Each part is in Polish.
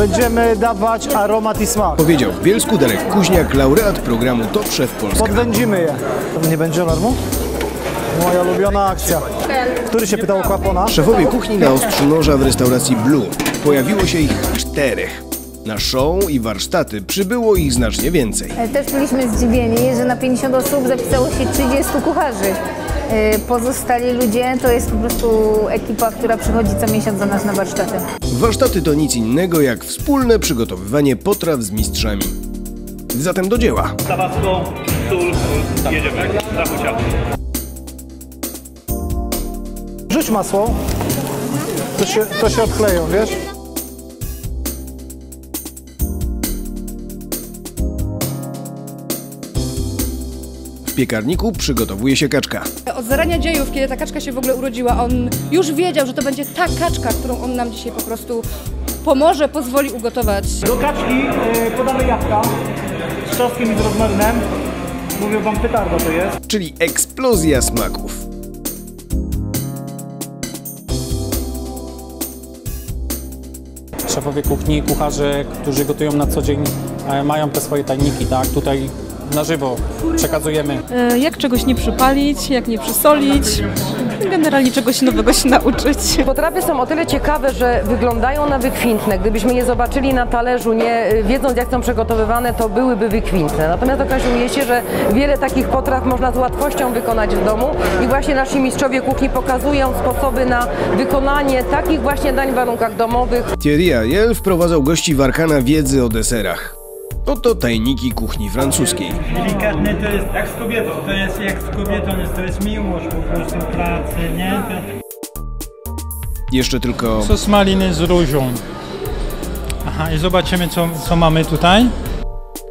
Będziemy dawać aromat i smak. Powiedział w Bielsku Darek Kuźniak, laureat programu Top Chef Polska. Podwędzimy je. Nie będzie alarmu? Moja ulubiona akcja. Który się pytał o kłapona? Szefowie kuchni na ostrzu noża w restauracji Blue. Pojawiło się ich czterech. Na show i warsztaty przybyło ich znacznie więcej. E, Też byliśmy zdziwieni, że na 50 osób zapisało się 30 kucharzy. E, Pozostali ludzie to jest po prostu ekipa, która przychodzi co miesiąc do nas na warsztaty. Warsztaty to nic innego jak wspólne przygotowywanie potraw z mistrzami. Zatem do dzieła. Tabasco, sól, jedziemy. Zachucia. Rzuć masło. To się, to się odkleją, wiesz? W piekarniku przygotowuje się kaczka. Od zarania dziejów, kiedy ta kaczka się w ogóle urodziła, on już wiedział, że to będzie ta kaczka, którą on nam dzisiaj po prostu pomoże, pozwoli ugotować. Do kaczki y, podamy jabłka z czosnkiem i z rozmarynem. Mówię wam, petardo to jest. Czyli eksplozja smaków. szefowie kuchni, kucharze, którzy gotują na co dzień, e, mają te swoje tajniki, tak? Tutaj na żywo przekazujemy. E, jak czegoś nie przypalić, jak nie przysolić, generalnie czegoś nowego się nauczyć. Potrawy są o tyle ciekawe, że wyglądają na wykwintne. Gdybyśmy je zobaczyli na talerzu, nie y, wiedząc jak są przygotowywane, to byłyby wykwintne. Natomiast okazuje się, że wiele takich potraw można z łatwością wykonać w domu i właśnie nasi mistrzowie kuchni pokazują sposoby na wykonanie takich właśnie dań w warunkach domowych. Thierry Ariel wprowadzał gości w arkana wiedzy o deserach. Oto tajniki kuchni francuskiej. Delikatne to jest jak z kobietą, to jest jak z kobietą, jest, to jest miłość po prostu pracy, nie? Jeszcze tylko Sos maliny z różą. Aha, i zobaczymy co, co mamy tutaj.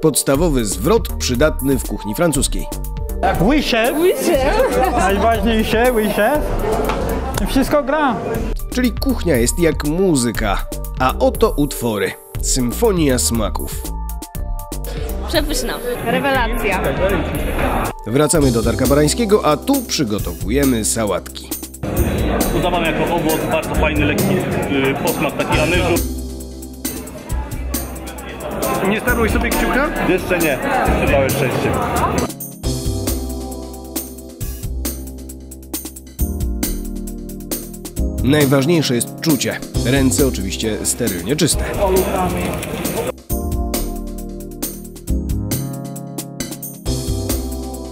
podstawowy zwrot przydatny w kuchni francuskiej. Oui chef. Oui chef. Najważniejsze, oui chef. I Wszystko gra. Czyli kuchnia jest jak muzyka. A oto utwory. Symfonia smaków. Przepyszna. Rewelacja. Wracamy do Darka Barańskiego, a tu przygotowujemy sałatki. Podawam jako owoc, bardzo fajny, lekki y, posmak taki anyżu. Nie starłeś sobie kciuka? Jeszcze nie, całe szczęście. Najważniejsze jest czucie. Ręce oczywiście sterylnie czyste.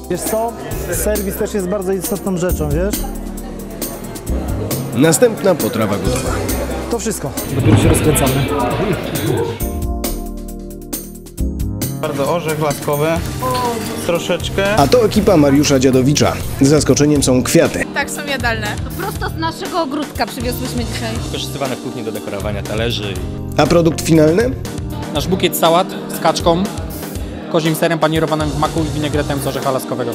Wiesz co? Serwis też jest bardzo istotną rzeczą, wiesz? Następna potrawa gotowa. To wszystko. Dopiero się rozkręcamy. Bardzo orzech laskowy, troszeczkę. A to ekipa Mariusza Dziadowicza. Zaskoczeniem są kwiaty. Tak, są jadalne. Prosto z naszego ogródka przywiozłyśmy dzisiaj. Wykorzystywane w kuchni do dekorowania talerzy. A produkt finalny? Nasz bukiet sałat z kaczką, kozim serem panierowanym w maku i winegretem z orzecha laskowego.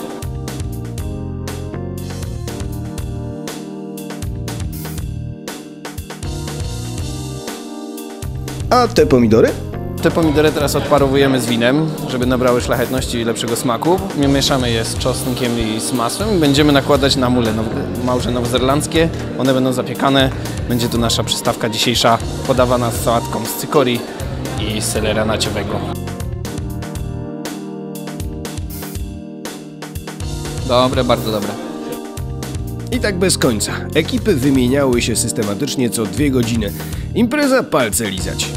A te pomidory? Te pomidory teraz odparowujemy z winem, żeby nabrały szlachetności i lepszego smaku. Mieszamy je z czosnkiem i z masłem i będziemy nakładać na mule now- małże nowozerlandzkie. One będą zapiekane. Będzie to nasza przystawka dzisiejsza, podawana z sałatką z cykorii i selera naciowego. Dobre, bardzo dobre. I tak bez końca. Ekipy wymieniały się systematycznie co dwie godziny. Impreza palce lizać.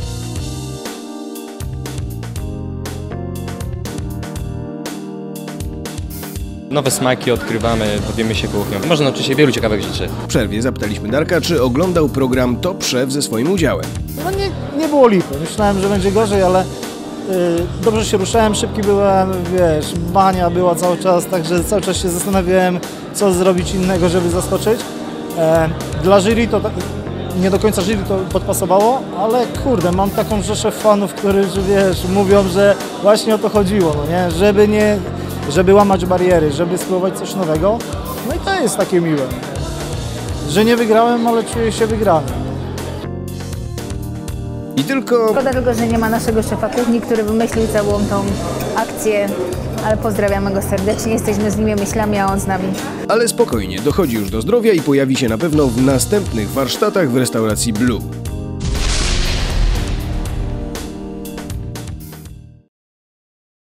Nowe smaki odkrywamy, bawimy się kuchnią. Można nauczyć się wielu ciekawych rzeczy. W przerwie zapytaliśmy Darka, czy oglądał program Top Chef ze swoim udziałem. No nie, nie było lipy. Myślałem, że będzie gorzej, ale dobrze się ruszałem, szybki byłem, wiesz, bania była cały czas, także cały czas się zastanawiałem, co zrobić innego, żeby zaskoczyć. E, dla jury to nie do końca jury to podpasowało, ale kurde, mam taką rzeszę fanów, którzy, wiesz, mówią, że właśnie o to chodziło, no nie? Żeby nie, żeby łamać bariery, żeby spróbować coś nowego. No i to jest takie miłe, że nie wygrałem, ale czuję się wygrany. I tylko Szkoda tylko, że nie ma naszego szefa kuchni, który wymyślił całą tą akcję, ale pozdrawiamy go serdecznie. Jesteśmy z nim myślami, a on z nami. Ale spokojnie, dochodzi już do zdrowia i pojawi się na pewno w następnych warsztatach w restauracji Blue.